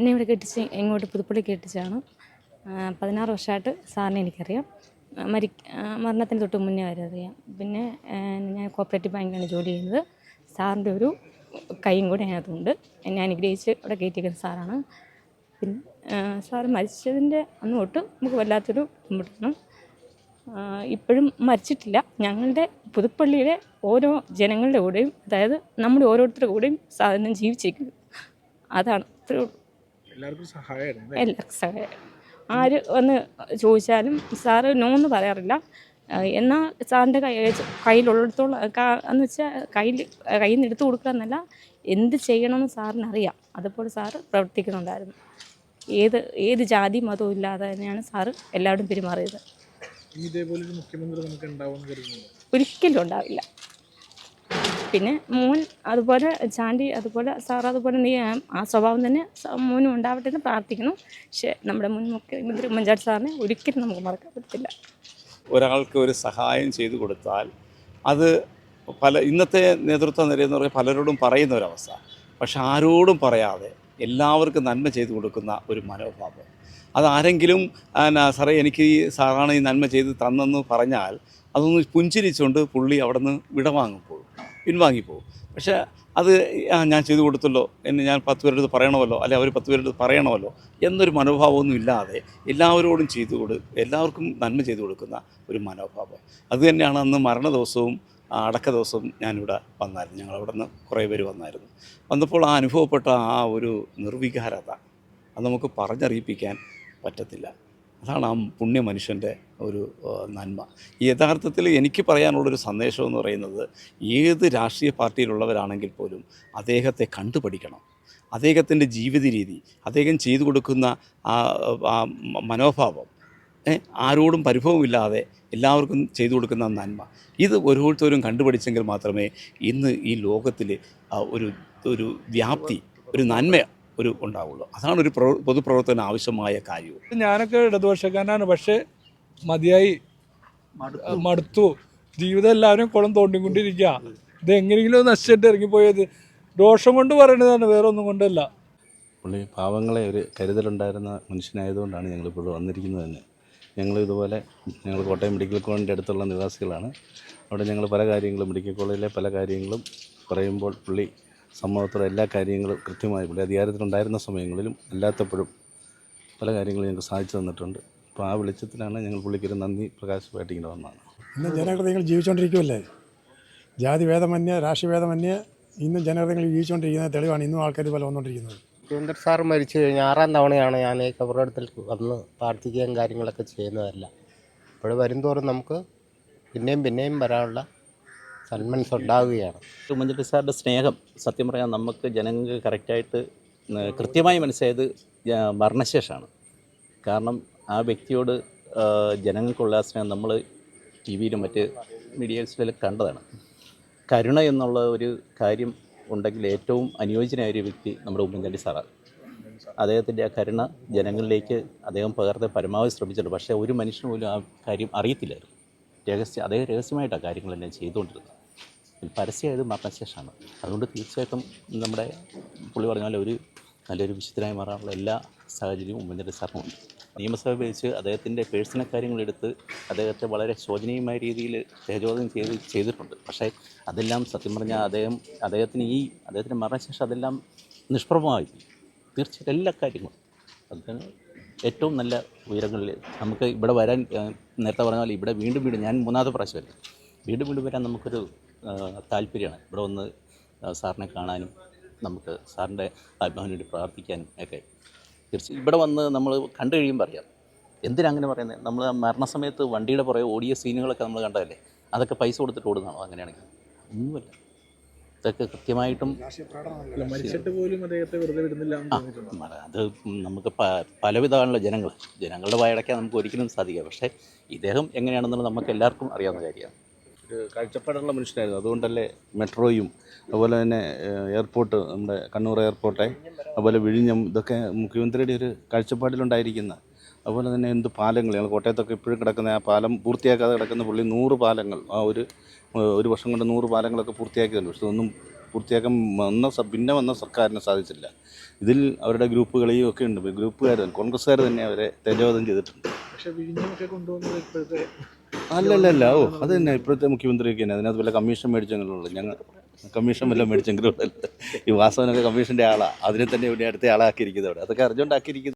എന്നെ ഇവിടെ കെട്ടിച്ച് ഇങ്ങോട്ട് പുതുപ്പള്ളി കെട്ടിച്ചാണ്. പതിനാറ് വർഷമായിട്ട് സാറിനെ എനിക്കറിയാം. മരി മരണത്തിന് തൊട്ട് മുന്നേ വരെ അറിയാം പിന്നെ ഞാൻ കോപ്പറേറ്റീവ് ബാങ്കിലാണ് ജോലി ചെയ്യുന്നത്. സാറിന്റെ ഒരു കൈയും കൂടെ അതിനകത്തുണ്ട്. എന്നെ അനുഗ്രഹിച്ച് ഇവിടെ കയറ്റിയിരിക്കുന്ന സാറാണ്. പിന്നെ സാറ് മരിച്ചതിന്റെ അന്ന് തൊട്ട് നമുക്ക് വല്ലാത്തൊരു ബുദ്ധിമുട്ടാണ്. ഇപ്പോഴും മരിച്ചിട്ടില്ല. ഞങ്ങളുടെ പുതുപ്പള്ളിയിലെ ഓരോ ജനങ്ങളുടെ കൂടെയും അതായത് നമ്മുടെ ഓരോരുത്തരുടെ കൂടെയും സാധനം ജീവിച്ചിരിക്കുന്നു. അതാണ് ഇത്രയേ ഉള്ളൂ. എല്ലാവർക്കും സഹായമായിരുന്നു എല്ലാവർക്കും സഹായം. ആര് ഒന്ന് ചോദിച്ചാലും സാറ് നോ എന്ന് പറയാറില്ല. എന്നാൽ സാറിന്റെ കൈ കയ്യിലുള്ളിടത്തോളം എന്ന് വെച്ചാൽ കയ്യിൽ കയ്യിൽ നിന്ന് എടുത്തു കൊടുക്കുക എന്നല്ല എന്ത് ചെയ്യണമെന്ന് സാറിന് അറിയാം അതുപോലെ സാറ് പ്രവർത്തിക്കുന്നുണ്ടായിരുന്നു. ഏത് ഏത് ജാതി മതവും ഇല്ലാതെ തന്നെയാണ് സാറ് എല്ലാവരും പെരുമാറിയത്. ഇതേപോലെ ഒരു മുഖ്യമന്ത്രി നമുക്ക് കരുതുന്നു ഒരിക്കലും ഉണ്ടാവില്ല. പിന്നെ മോൻ അതുപോലെ ചാണ്ടി അതുപോലെ സാർ അതുപോലെ നീ ആ സ്വഭാവം തന്നെ മോനും ഉണ്ടാവട്ടെ എന്ന് പ്രാർത്ഥിക്കുന്നു. പക്ഷേ നമ്മുടെ മുൻ മുഖ്യമന്ത്രി ഉമ്മൻചാണ്ടി സാറിനെ ഒരിക്കലും നമുക്ക് മറക്കാൻ പറ്റത്തില്ല. ഒരാൾക്ക് ഒരു സഹായം ചെയ്തു കൊടുത്താൽ അത് പല ഇന്നത്തെ നേതൃത്വ നിരയെന്ന് പറഞ്ഞാൽ പലരോടും പറയുന്ന ഒരവസ്ഥ പക്ഷെ ആരോടും പറയാതെ എല്ലാവർക്കും നന്മ ചെയ്തു കൊടുക്കുന്ന ഒരു മനോഭാവം. അതാരെങ്കിലും സാറേ എനിക്ക് സാറാണ് ഈ നന്മ ചെയ്ത് തന്നെന്ന് പറഞ്ഞാൽ അതൊന്ന് പുഞ്ചിരിച്ചുകൊണ്ട് പുള്ളി അവിടെ നിന്ന് വിടവാങ്ങിപ്പോകും പിൻവാങ്ങിപ്പോകും. പക്ഷേ അത് ഞാൻ ചെയ്തു കൊടുത്തല്ലോ എന്ന് ഞാൻ പത്ത് പേരുടെ അടുത്ത് പറയണമല്ലോ അല്ലെ അവർ പത്ത് പേരുടെ അടുത്ത് പറയണമല്ലോ എന്നൊരു മനോഭാവമൊന്നും ഇല്ലാതെ എല്ലാവരോടും ചെയ്തു കൊടു എല്ലാവർക്കും നന്മ ചെയ്തു കൊടുക്കുന്ന ഒരു മനോഭാവം. അത് തന്നെയാണ് അന്ന് മരണ ദിവസവും അടക്ക ദിവസവും ഞാനിവിടെ വന്നായിരുന്നു. ഞങ്ങൾ അവിടെ നിന്ന് കുറേ പേര് വന്നായിരുന്നു. വന്നപ്പോൾ ആ അനുഭവപ്പെട്ട ആ ഒരു നിർവികാരത അത് നമുക്ക് പറഞ്ഞറിയിപ്പിക്കാൻ പറ്റത്തില്ല. അതാണ് ആ പുണ്യ മനുഷ്യന്റെ ഒരു നന്മ. യഥാർത്ഥത്തിൽ എനിക്ക് പറയാനുള്ളൊരു സന്ദേശം എന്ന് പറയുന്നത് ഏത് രാഷ്ട്രീയ പാർട്ടിയിലുള്ളവരാണെങ്കിൽ പോലും അദ്ദേഹത്തെ കണ്ടുപഠിക്കണം. അദ്ദേഹത്തിന്റെ ജീവിത രീതി അദ്ദേഹം ചെയ്തു കൊടുക്കുന്ന ആ മനോഭാവം ആരോടും പരിഭവമില്ലാതെ എല്ലാവർക്കും ചെയ്തു കൊടുക്കുന്ന നന്മ. ഇത് ഓരോരുത്തരും കണ്ടുപഠിച്ചെങ്കിൽ മാത്രമേ ഇന്ന് ഈ ലോകത്തിൽ ഒരു ഒരു വ്യാപ്തി ഒരു നന്മ ഒരു ഉണ്ടാവുള്ളൂ. അതാണ് ഒരു പൊതുപ്രവർത്തന പൊതുപ്രവർത്തനം ആവശ്യമായ കാര്യവും. ഞാനൊക്കെ ഇടതുപക്ഷക്കാരനാണ്. പക്ഷേ മതിയായി മടുത്തു. ജീവിതം എല്ലാവരും കുളം തോണ്ടിക്കൊണ്ടിരിക്കുക ഇത് എങ്ങനെയെങ്കിലും നശിച്ചിട്ട് ഇറങ്ങിപ്പോയത്. ദോഷം കൊണ്ട് പറയണതാണ് വേറെ ഒന്നും കൊണ്ടല്ല. പുള്ളി പാവങ്ങളെ ഒരു കരുതലുണ്ടായിരുന്ന മനുഷ്യനായതുകൊണ്ടാണ് ഞങ്ങളിപ്പോൾ വന്നിരിക്കുന്നത് തന്നെ. ഞങ്ങൾ ഇതുപോലെ ഞങ്ങൾ കോട്ടയം മെഡിക്കൽ കോളേജിന്റെ അടുത്തുള്ള നിവാസികളാണ്. അവിടെ ഞങ്ങൾ പല കാര്യങ്ങളും മെഡിക്കൽ കോളേജിലെ പല കാര്യങ്ങളും പറയുമ്പോൾ പുള്ളി സമൂഹത്തിലെ എല്ലാ കാര്യങ്ങളും കൃത്യമായി പുള്ളി അധികാരത്തിലുണ്ടായിരുന്ന സമയങ്ങളിലും അല്ലാത്തപ്പോഴും പല കാര്യങ്ങളും ഞങ്ങൾക്ക് സാധിച്ചു തന്നിട്ടുണ്ട്. അപ്പോൾ ആ വെളിച്ചത്തിലാണ് ഞങ്ങൾ പുള്ളിക്കൊരു നന്ദി പ്രകാശമായിട്ട് ഇങ്ങനെ വന്നതാണ്. ഇന്നും നിങ്ങൾ ജീവിച്ചുകൊണ്ടിരിക്കുമല്ലേ ജാതി ഭേദമന്യ രാഷ്ട്രീയ ഇന്ന് ഇന്നും ജനഹൃദയങ്ങൾ ജീവിച്ചുകൊണ്ടിരിക്കുന്ന തെളിവാണ്. ഇന്നും ആൾക്കാർ പോലെ വന്നുകൊണ്ടിരിക്കുന്നത്. സുരേന്ദ്ര സാർ മരിച്ചു കഴിഞ്ഞാൽ ആറാം തവണയാണ് ഞാൻ ഈ കബറിടത്തിൽ വന്ന് പ്രാർത്ഥിക്കുകയും കാര്യങ്ങളൊക്കെ ചെയ്യുന്നതല്ല. അപ്പോൾ വരുംതോറും നമുക്ക് പിന്നെയും പിന്നെയും വരാനുള്ള സന്മനസ് ഉണ്ടാവുകയാണ്. ഉമ്മൻചാണ്ടി സാറിന്റെ സ്നേഹം സത്യം പറയാൻ നമുക്ക് ജനങ്ങൾക്ക് കറക്റ്റായിട്ട് കൃത്യമായി മനസ്സിലായത് മരണശേഷമാണ്. കാരണം ആ വ്യക്തിയോട് ജനങ്ങൾക്കുള്ള ആ സ്നേഹം നമ്മൾ ടി വിയിലും മറ്റ് മീഡിയസിലും കണ്ടതാണ്. കരുണ എന്നുള്ള ഒരു കാര്യം ഉണ്ടെങ്കിൽ ഏറ്റവും അനുയോജ്യനായ ഒരു വ്യക്തി നമ്മുടെ ഉമ്മൻചാണ്ടി സാറാണ്. അദ്ദേഹത്തിന്റെ ആ കരുണ ജനങ്ങളിലേക്ക് അദ്ദേഹം പകർത്തെ പരമാവധി ശ്രമിച്ചിട്ടുണ്ട്. പക്ഷേ ഒരു മനുഷ്യന് പോലും ആ കാര്യം അറിയത്തില്ലായിരുന്നു. രഹസ്യം അദ്ദേഹം രഹസ്യമായിട്ടാണ് കാര്യങ്ങളെല്ലാം ചെയ്തുകൊണ്ടിരുന്നത്. ഇതിൽ പരസ്യമായത് ശേഷമാണ്. അതുകൊണ്ട് തീർച്ചയായിട്ടും നമ്മുടെ പുള്ളി പറഞ്ഞാൽ ഒരു നല്ലൊരു വിശുദ്ധനായി മാറാനുള്ള എല്ലാ സാഹചര്യവും ഉമ്മൻചാണ്ടി സാറിനുണ്ട് നിയമസഭ ഉപയോഗിച്ച് അദ്ദേഹത്തിന്റെ പേഴ്സണൽ കാര്യങ്ങളെടുത്ത് അദ്ദേഹത്തെ വളരെ ശോചനീയമായ രീതിയിൽ തേജോധനം ചെയ്ത് ചെയ്തിട്ടുണ്ട്. പക്ഷേ അതെല്ലാം സത്യം പറഞ്ഞാൽ അദ്ദേഹം അദ്ദേഹത്തിന് ഈ അദ്ദേഹത്തിന്റെ മരണശേഷം അതെല്ലാം നിഷ്പ്രഭമായി. തീർച്ചയായിട്ടും എല്ലാ കാര്യങ്ങളും. അദ്ദേഹം ഏറ്റവും നല്ല ഉയരങ്ങളിൽ നമുക്ക് ഇവിടെ വരാൻ നേരത്തെ പറഞ്ഞാൽ ഇവിടെ വീണ്ടും വീണ്ടും ഞാൻ മൂന്നാമത്തെ പ്രാവശ്യമല്ലേ വീണ്ടും വീണ്ടും വരാൻ നമുക്കൊരു താല്പര്യമാണ്. ഇവിടെ വന്ന് സാറിനെ കാണാനും നമുക്ക് സാറിന്റെ ആത്മാവിന് വേണ്ടി പ്രാർത്ഥിക്കാനും ഒക്കെ. തീർച്ചയായും. ഇവിടെ വന്ന് നമ്മൾ കണ്ടു കഴിയുമ്പോൾ അറിയാം. എന്തിനാ അങ്ങനെ പറയുന്നത് നമ്മൾ ആ മരണസമയത്ത് വണ്ടിയുടെ പുറകെ ഓടിയ സീനുകളൊക്കെ നമ്മൾ കണ്ടതല്ലേ? അതൊക്കെ പൈസ കൊടുത്തിട്ട് ഓടുന്നതാണോ അങ്ങനെയാണെങ്കിൽ? ഒന്നുമല്ല. ഇതൊക്കെ കൃത്യമായിട്ടും അത് നമുക്ക് പ- പലവിധമാണല്ലോ ജനങ്ങൾ. ജനങ്ങളുടെ വായടക്കാൻ നമുക്ക് ഒരിക്കലും സാധിക്കുക പക്ഷേ ഇദ്ദേഹം എങ്ങനെയാണെന്നുള്ളത് നമുക്ക് എല്ലാവർക്കും അറിയാവുന്ന കാര്യമാണ്. കാഴ്ചപ്പാടുള്ള മനുഷ്യനായിരുന്നു. അതുകൊണ്ടല്ലേ മെട്രോയും അതുപോലെ തന്നെ എയർപോർട്ട് നമ്മുടെ കണ്ണൂർ എയർപോർട്ടെ അതുപോലെ വിഴിഞ്ഞം ഇതൊക്കെ മുഖ്യമന്ത്രിയുടെ ഒരു കാഴ്ചപ്പാടിലുണ്ടായിരിക്കുന്ന അതുപോലെ തന്നെ എന്ത് പാലങ്ങൾ ഞങ്ങൾ കോട്ടയത്തൊക്കെ ഇപ്പോഴും കിടക്കുന്ന ആ പാലം പൂർത്തിയാക്കാതെ കിടക്കുന്ന പുള്ളി നൂറ് പാലങ്ങൾ ആ ഒരു ഒരു വർഷം കൊണ്ട് നൂറ് പാലങ്ങളൊക്കെ പൂർത്തിയാക്കിയിട്ടുണ്ട് പക്ഷെ ഒന്നും പൂർത്തിയാക്കാൻ വന്ന പിന്നെ വന്ന സർക്കാരിന് സാധിച്ചില്ല. ഇതിൽ അവരുടെ ഗ്രൂപ്പുകളെയും ഒക്കെ ഉണ്ട്. ഗ്രൂപ്പുകാർ കോൺഗ്രസ്സുകാർ തന്നെ അവരെ തേജോധം ചെയ്തിട്ടുണ്ട്. പക്ഷേ വിഴിഞ്ഞമൊക്കെ കൊണ്ടുവന്നത് ഇപ്പോഴത്തെ അല്ലല്ലല്ല. ഓ അത് തന്നെ. ഇപ്പോഴത്തെ മുഖ്യമന്ത്രിയൊക്കെ തന്നെ. അതിനകത്ത് വല്ല കമ്മീഷൻ മേടിച്ചെങ്കിലുള്ളൂ. ഞങ്ങൾ കമ്മീഷൻ വല്ല മേടിച്ചെങ്കിലും ഈ വാസവനൊക്കെ കമ്മീഷന്റെ ആളാണ് അതിനെ തന്നെ ഇവിടെ അടുത്ത ആളാക്കിയിരിക്കുന്നത് അവിടെ. അതൊക്കെ അറിഞ്ഞുകൊണ്ടാക്കിയിരിക്കുന്നത്.